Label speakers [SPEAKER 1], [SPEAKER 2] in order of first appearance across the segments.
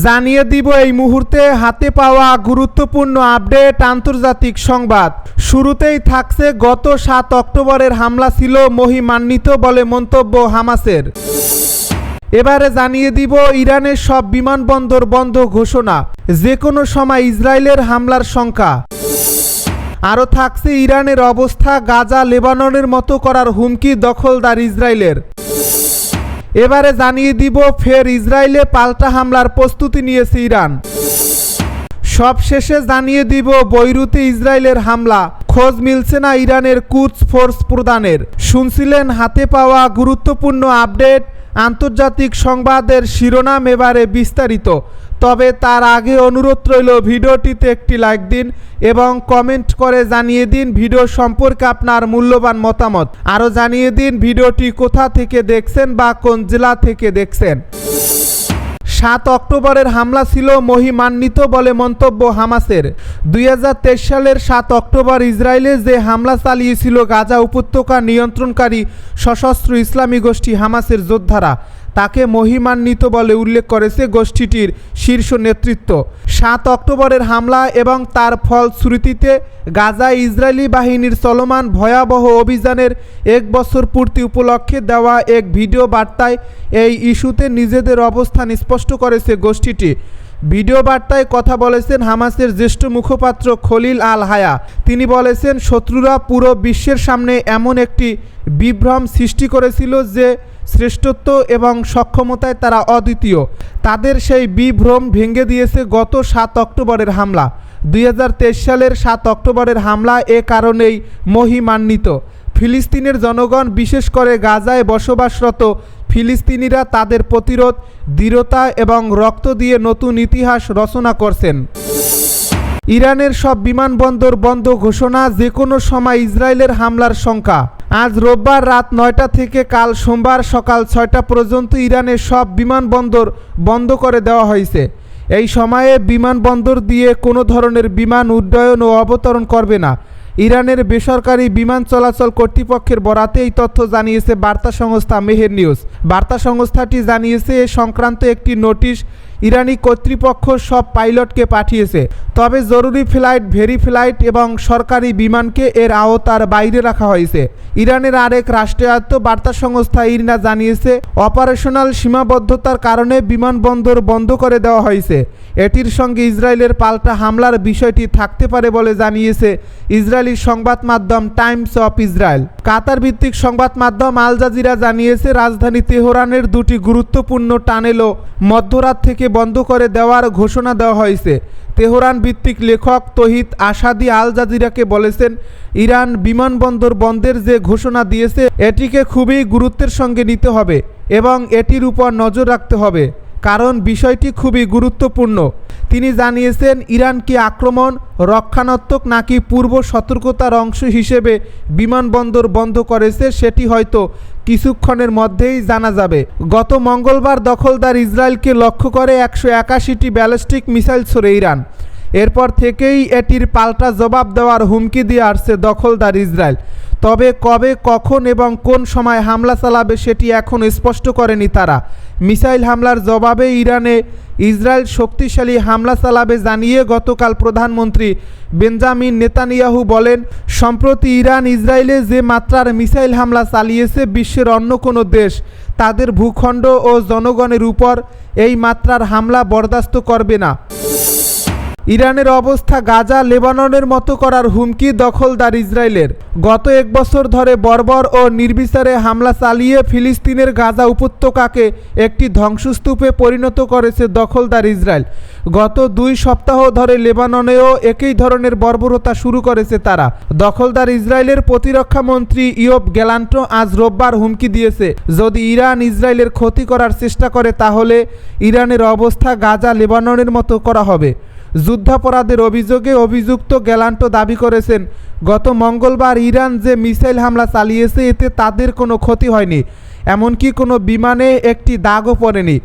[SPEAKER 1] জানিয়ে দিব এই মুহূর্তে হাতে পাওয়া গুরুত্বপূর্ণ আপডেট আন্তর্জাতিক সংবাদ। শুরুতেই থাকছে গত সাত অক্টোবরের হামলা ছিল মহিমান্বিত বলে মন্তব্য হামাসের। এবারে জানিয়ে দিব ইরানের সব বিমানবন্দর বন্ধ ঘোষণা যে কোনো সময় ইসরায়েলের হামলার সংখ্যা। আরও থাকছে ইরানের অবস্থা গাজা লেবাননের মতো করার হুমকি দখলদার ইসরায়েলের। এবারে জানিয়ে দিব, ফের ইসরায়েলে পাল্টা হামলার প্রস্তুতি নিয়েছে ইরান। সবশেষে জানিয়ে দিব, বৈরুতে ইসরায়েলের হামলা। খোঁজ মিলছে না ইরানের কুচ ফোর্স প্রদানের শুনছিলেন, হাতে পাওয়া গুরুত্বপূর্ণ আপডেট। আন্তর্জাতিক সংবাদের শিরোনাম এবারে বিস্তারিত। তবে তার আগে অনুরোধ রইল ভিডিওটিতে একটি লাইক দিন এবং কমেন্ট করে জানিয়ে দিন ভিডিও সম্পর্কে আপনার মূল্যবান মতামত। আরও জানিয়ে দিন ভিডিওটি কোথা থেকে দেখছেন বা কোন জেলা থেকে দেখছেন। সাত অক্টোবরের হামলা ছিল মহিমান্বিত বলে মন্তব্য হামাসের। দুই হাজার তেইশ সালের সাত অক্টোবর ইসরায়েলে যে হামলা চালিয়েছিল গাজা উপত্যকা নিয়ন্ত্রণকারী সশস্ত্র ইসলামী গোষ্ঠী হামাসের যোদ্ধারা। তাকে মহিমান্বিত বলে উল্লেখ করেছে গোষ্ঠীটির শীর্ষ নেতৃত্ব। সাত অক্টোবরের হামলা এবং তার ফলশ্রুতিতে গাজা ইসরায়েলি বাহিনীর চলমান ভয়াবহ অভিযানের এক বছর পূর্তি উপলক্ষে দেওয়া এক ভিডিও বার্তায় এই ইস্যুতে নিজেদের অবস্থান স্পষ্ট করেছে গোষ্ঠীটি। ভিডিও বার্তায় কথা বলেছেন হামাসের জ্যেষ্ঠ মুখপাত্র খলিল আল হায়া। তিনি বলেছেন, শত্রুরা পুরো বিশ্বের সামনে এমন একটি বিভ্রম সৃষ্টি করেছিল যে শ্রেষ্ঠত্ব এবং সক্ষমতায় তারা অদ্বিতীয়। তাদের সেই বিভ্রম ভেঙে দিয়েছে গত সাত অক্টোবরের হামলা। দুই হাজার তেইশ সালের সাত অক্টোবরের হামলা এ কারণেই মহিমান্বিত। ফিলিস্তিনের জনগণ, বিশেষ করে গাজায় বসবাসরত ফিলিস্তিনিরা তাদের প্রতিরোধ, দৃঢ়তা এবং রক্ত দিয়ে নতুন ইতিহাস রচনা করছেন। ইরানের সব বিমানবন্দর বন্ধ ঘোষণা যে কোনো সময় ইসরায়েলের হামলার শঙ্কা। আজ রোববার রাত নয়টা থেকে কাল সোমবার সকাল ছয়টা পর্যন্ত ইরানের সব বিমানবন্দর বন্ধ করে দেওয়া হয়েছে। এই সময়ে বিমানবন্দর দিয়ে কোনো ধরনের বিমান উড্ডয়ন ও অবতরণ করবে না। ইরানের বেসরকারি বিমান চলাচল কর্তৃপক্ষের বরাতে এই তথ্য জানিয়েছে বার্তা সংস্থা মেহের নিউজ। বার্তা সংস্থাটি জানিয়েছে, এ সংক্রান্ত একটি নোটিশ ইরানি কর্তৃপক্ষ সব পাইলটকে পাঠিয়েছে। তবে জরুরি ফ্লাইট, ভেরি ফ্লাইট এবং সরকারি বিমানকে এর আওতার বাইরে রাখা হয়েছে। ইরানের আরেক রাষ্ট্রায়ত্ত বার্তা সংস্থা ইরনা জানিয়েছে, অপারেশনাল সীমাবদ্ধতার কারণে বিমানবন্দর বন্ধ করে দেওয়া হয়েছে। এটির সঙ্গে ইসরায়েলের পাল্টা হামলার বিষয়টি থাকতে পারে বলে জানিয়েছে ইসরায়েলি সংবাদ মাধ্যম টাইমস অফ ইসরায়েল। কাতার ভিত্তিক সংবাদ মাধ্যম আল জাজিরা জানিয়েছে, রাজধানী তেহরানের দুটি গুরুত্বপূর্ণ টানেলও মধ্যরাত থেকে বন্ধ করে দেওয়ার ঘোষণা দেওয়া হয়েছে। তেহরান ভিত্তিক লেখক তহিত আসাদি আল জাজিরাকে বলেছেন, ইরান বিমানবন্দর বন্ধের যে ঘোষণা দিয়েছে, এটিকে খুবই গুরুত্বের সঙ্গে নিতে হবে এবং এটির উপর নজর রাখতে হবে। কারণ বিষয়টি খুবই গুরুত্বপূর্ণ। তিনি জানিয়েছেন ইরান কি আক্রমণ, রক্ষণাত্মক নাকি পূর্ব সতর্কতার অংশ হিসেবে বিমানবন্দর বন্ধ করেছে সেটি হয়তো কিছুক্ষণের মধ্যেই জানা যাবে। গত মঙ্গলবার দখলদার ইসরায়েলকে লক্ষ্য করে একশো একাশিটি ব্যালিস্টিক মিসাইল ছড়ে ইরান। এরপর থেকেই এটির পাল্টা জবাব দেওয়ার হুমকি দিয়ে আসছে দখলদার ইসরায়েল। তবে কবে, কখন এবং কোন সময় হামলা চালাবে সেটি এখন স্পষ্ট করেনি তারা। মিসাইল হামলার জবাবে ইরানে ইসরায়েল শক্তিশালী হামলা চালাবে জানিয়ে গতকাল প্রধানমন্ত্রী বেঞ্জামিন নেতানিয়াহু বলেন, সম্প্রতি ইরান ইসরায়েলে যে মাত্রার মিসাইল হামলা চালিয়েছে বিশ্বের অন্য কোনো দেশ, তাদের ভূখণ্ড ও জনগণের উপর এই মাত্রার হামলা বরদাস্ত করবে না। ইরানের অবস্থা গাজা, লেবাননের মতো করার হুমকি দখলদার ইসরায়েলের। গত এক বছর ধরে বর্বর ও নির্বিচারে হামলা চালিয়ে ফিলিস্তিনের গাজা উপত্যকাকে একটি ধ্বংসস্তূপে পরিণত করেছে দখলদার ইসরায়েল। গত দুই সপ্তাহ ধরে লেবাননেও একই ধরনের বর্বরতা শুরু করেছে তারা। দখলদার ইসরায়েলের প্রতিরক্ষা মন্ত্রী ইয়ব গ্যালান্টো আজ রোববার হুমকি দিয়েছে। যদি ইরান ইসরায়েলের ক্ষতি করার চেষ্টা করে, তাহলে ইরানের অবস্থা গাজা, লেবাননের মতো করা হবে। যুদ্ধাপরাধের অভিযোগে অভিযুক্ত গ্যালান্টো দাবি করেছেন, গত মঙ্গলবার ইরান যে মিসাইল হামলা চালিয়েছে, এতে তাদের কোনো ক্ষতি হয়নি। এমনকি কোনো বিমানে একটি দাগও পড়েনি।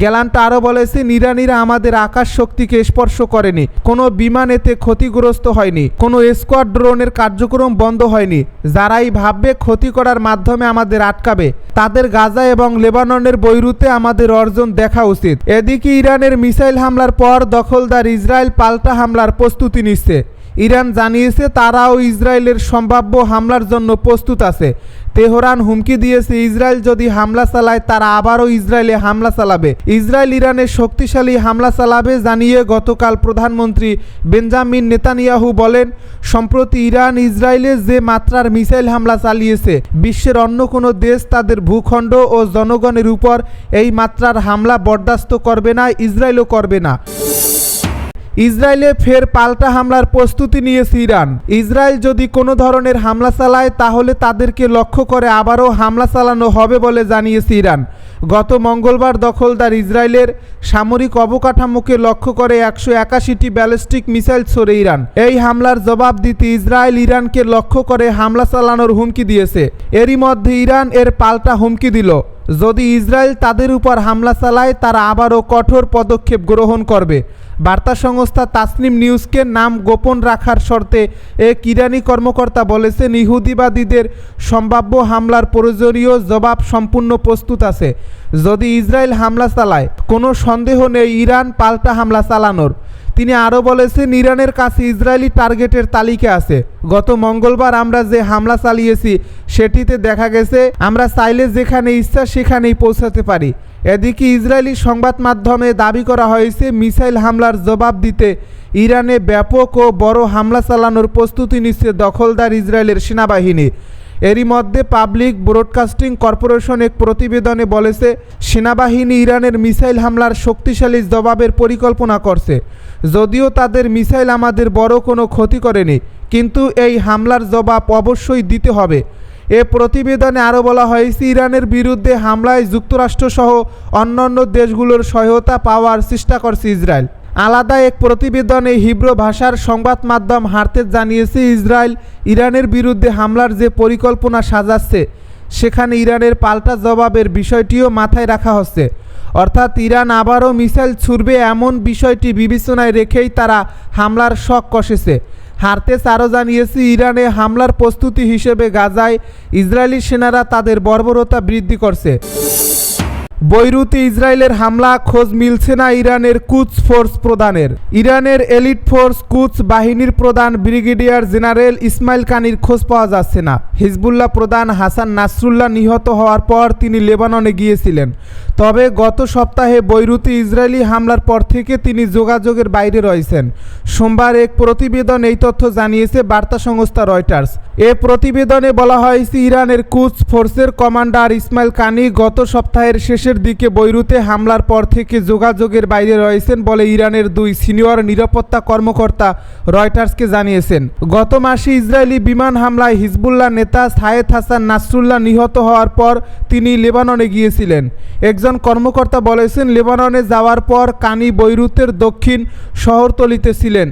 [SPEAKER 1] গ্যালান্ট আরও বলেছেন ইরানিরা আমাদের আকাশ শক্তিকে স্পর্শ করেনি। কোনো বিমান এতে ক্ষতিগ্রস্ত হয়নি। কোনো স্কোয়াড ড্রোনের কার্যক্রম বন্ধ হয়নি। যারাই ভাববে ক্ষতি করার মাধ্যমে আমাদের আটকাবে। তাদের গাজা এবং লেবাননের বৈরুতে আমাদের অর্জন দেখা উচিত। এদিকে ইরানের মিসাইল হামলার পর দখলদার ইসরায়েল পাল্টা হামলার প্রস্তুতি নিচ্ছে। ইরান জানিয়েছে তারাও ইসরায়েলের সম্ভাব্য হামলার জন্য প্রস্তুত আছে। তেহরান হুমকি দিয়েছে, ইসরায়েল যদি হামলা চালায়, তারা আবারও ইসরায়েলে হামলা চালাবে। ইসরায়েল ইরানের শক্তিশালী হামলা চালাবে জানিয়ে গতকাল প্রধানমন্ত্রী বেঞ্জামিন নেতানিয়াহু বলেন, সম্প্রতি ইরান ইসরায়েলে যে মাত্রার মিসাইল হামলা চালিয়েছে, বিশ্বের অন্য কোনো দেশ তাদের ভূখণ্ড ও জনগণের উপর এই মাত্রার হামলা বরদাস্ত করবে না, ইসরায়েলও করবে না। ইসরায়েলে ফের পাল্টা হামলার প্রস্তুতি নিয়েছে ইরান। ইসরায়েল যদি কোনো ধরনের হামলা চালায়, তাহলে তাদেরকে লক্ষ্য করে আবারও হামলা চালানো হবে বলে জানিয়েছে ইরান। গত মঙ্গলবার দখলদার ইসরায়েলের সামরিক অবকাঠামোকে লক্ষ্য করে একশো একাশিটি ব্যালিস্টিক মিসাইল ছড়ে ইরান। এই হামলার জবাব দিতে ইসরায়েল ইরানকে লক্ষ্য করে হামলা চালানোর হুমকি দিয়েছে। এরই মধ্যে ইরান এর পাল্টা হুমকি দিল। যদি ইসরায়েল তাদের উপর হামলা চালায়, তারা আবারও কঠোর পদক্ষেপ গ্রহণ করবে। বার্তা সংস্থা তাসনিম নিউজকে নাম গোপন রাখার শর্তে এক ইরানি কর্মকর্তা বলেছেন, ইহুদিবাদীদের সম্ভাব্য হামলার প্রয়োজনীয় জবাব সম্পূর্ণ প্রস্তুত আছে। যদি ইসরায়েল হামলা চালায়, কোনো সন্দেহ নেই, ইরান পাল্টা হামলা চালানোর। তিনি আরও বলেছেন, ইরানের কাছে ইসরায়েলি টার্গেটের তালিকা আছে। গত মঙ্গলবার আমরা যে হামলা চালিয়েছি, সেটিতে দেখা গেছে, আমরা চাইলে যেখানে ইচ্ছা সেখানেই পৌঁছাতে পারি। এদিকে ইসরায়েলি সংবাদ মাধ্যমে দাবি করা হয়েছে, মিসাইল হামলার জবাব দিতে ইরানে ব্যাপক ও বড় হামলা চালানোর প্রস্তুতি নিচ্ছে দখলদার ইসরায়েলের সেনাবাহিনী। এরই মধ্যে পাবলিক ব্রডকাস্টিং কর্পোরেশন এক প্রতিবেদনে বলেছে, সেনাবাহিনী ইরানের মিসাইল হামলার শক্তিশালী জবাবের পরিকল্পনা করছে। যদিও তাদের মিসাইল আমাদের বড় কোনো ক্ষতি করেনি, কিন্তু এই হামলার জবাব অবশ্যই দিতে হবে। এ প্রতিবেদনে আরও বলা হয়েছে, ইরানের বিরুদ্ধে হামলায় যুক্তরাষ্ট্রসহ অন্যান্য দেশগুলোর সহায়তা পাওয়ার চেষ্টা করছে ইসরায়েল। আলাদা এক প্রতিবেদনে হিব্রু ভাষার সংবাদ মাধ্যম হারতেজ জানিয়েছে, ইসরায়েল ইরানের বিরুদ্ধে হামলার যে পরিকল্পনা সাজাচ্ছে, সেখানে ইরানের পাল্টা জবাবের বিষয়টিও মাথায় রাখা হচ্ছে। অর্থাৎ ইরান আবারও মিসাইল ছুড়বে এমন বিষয়টি বিবেচনায় রেখেই তারা হামলার শখ কষেছে। হারতেস আরও জানিয়েছে, ইরানে হামলার প্রস্তুতি হিসেবে গাজায় ইসরায়েলি সেনারা তাদের বর্বরতা বৃদ্ধি করছে। বৈরুতে ইসরায়েলের হামলা, খোঁজ মিলছে না ইরানের কুচ ফোর্স প্রধানের। ইরানের এলিট ফোর্স কুচ বাহিনীর প্রধান ব্রিগেডিয়ার জেনারেল ইসমাইল কানির খোঁজ পাওয়া যাচ্ছে না। হিজবুল্লাহ প্রধান হাসান নাসরুল্লাহ নিহত হওয়ার পর তিনি লেবাননে গিয়েছিলেন। তবে গত সপ্তাহে বৈরুতে ইসরায়েলি হামলার পর থেকে তিনি যোগাযোগের বাইরে রয়েছেন। সোমবার এক প্রতিবেদন এই তথ্য জানিয়েছে বার্তা সংস্থা রয়টার্স। এ প্রতিবেদনে বলা হয়েছে, ইরানের কুচ ফোর্সের কমান্ডার ইসমাইল কানি গত সপ্তাহের শেষের দিকে বৈরুতে হামলার পর থেকে যোগাযোগের বাইরে রয়েছেন বলে ইরানের দুই সিনিয়র নিরাপত্তা কর্মকর্তা রয়টার্সকে জানিয়েছেন। গত মাসে ইসরায়েলি বিমান হামলায় হিজবুল্লাহ নেতা সায়েদ হাসান নাসরুল্লাহ নিহত হওয়ার পর তিনি লেবাননে গিয়েছিলেন। একজন কর্মকর্তা বলেছেন, লেবাননে যাওয়ার পর কানি বৈরুতের দক্ষিণ শহরতলিতে ছিলেন,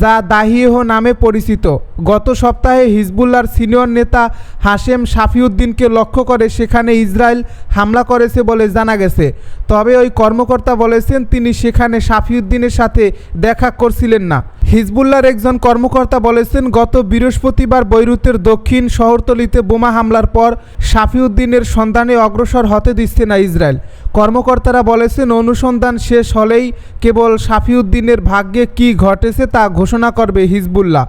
[SPEAKER 1] যা দাহিয়েহ নামে পরিচিত। গত সপ্তাহে হিজবুল্লার সিনিয়র নেতা হাশেম শাফিউদ্দিনকে লক্ষ্য করে সেখানে ইসরায়েল হামলা করেছে বলে জানা গেছে। তবে ওই কর্মকর্তা বলেছেন, তিনি সেখানে সাফিউদ্দিনের সাথে দেখা করছিলেন না। হিজবুল্লার একজন কর্মকর্তা বলেছেন, গত বৃহস্পতিবার বৈরুতের দক্ষিণ শহরতলিতে বোমা হামলার পর শাফিউদ্দিনের সন্ধানে অগ্রসর হতে দিচ্ছে না ইসরায়েল। কর্মকর্তারা বলেছেন, অনুসন্ধান শেষ হলেই কেবল সাফিউদ্দিনের ভাগ্যে কি ঘটেছে তা ঘোষণা করবে হিজবুল্লাহ।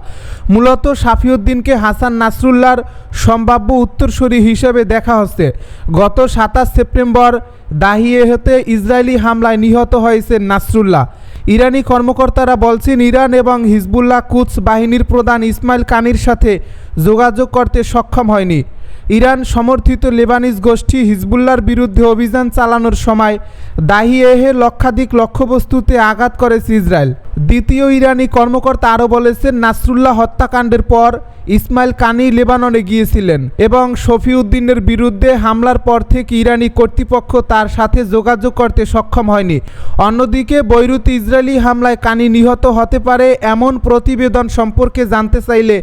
[SPEAKER 1] মূলত সাফিউদ্দিনকে হাসান নাসরুল্লাহর সম্ভাব্য উত্তরসূরি হিসেবে দেখা হচ্ছে। গত সাতাশ সেপ্টেম্বর দাহিয়েহতে ইসরায়েলি হামলায় নিহত হয়েছে নাসরুল্লাহ। ইরানি কর্মকর্তারা বলছেন ইরান এবং হিজবুল্লাহ কুচ বাহিনীর প্রধান ইসমাইল কানির সাথে যোগাযোগ করতে সক্ষম হয়নি। ইরান সমর্থিত লেবানিজ গোষ্ঠী হিজবুল্লার বিরুদ্ধে অভিযান চালানোর সময় দাহিয়েহে লক্ষাধিক লক্ষ্যবস্তুতে আঘাত করেছে ইসরায়েল দ্বিতীয় ইরানি কর্মকর্তা আরও বলেছেন, নাসরুল্লাহ হত্যাকাণ্ডের পর ইসমাইল কানি লেবাননে গিয়েছিলেন এবং শফিউদ্দিনের বিরুদ্ধে হামলার পর থেকে ইরানি কর্তৃপক্ষ তার সাথে যোগাযোগ করতে সক্ষম হয়নি। অন্যদিকে বৈরুতে ইসরায়েলি হামলায় কানি নিহত হতে পারে এমন প্রতিবেদন সম্পর্কে জানতে চাইলে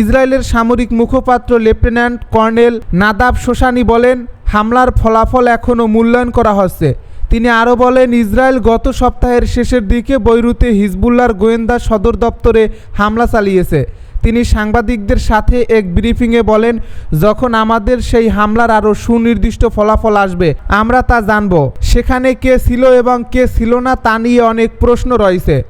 [SPEAKER 1] ইসরায়েলের সামরিক মুখপাত্র লেফটেন্যান্ট কর্নেল নাদাব শোসানি বলেন, হামলার ফলাফল এখনও মূল্যায়ন করা হচ্ছে। তিনি আরও বলেন, ইসরায়েল গত সপ্তাহের শেষের দিকে বৈরুতে হিজবুল্লার গোয়েন্দা সদর দপ্তরে হামলা চালিয়েছে। তিনি সাংবাদিকদের সাথে এক ব্রিফিংয়ে বলেন, যখন আমাদের সেই হামলার আরও সুনির্দিষ্ট ফলাফল আসবে, আমরা তা জানব। সেখানে কে ছিল এবং কে ছিল না তা নিয়ে অনেক প্রশ্ন রয়েছে।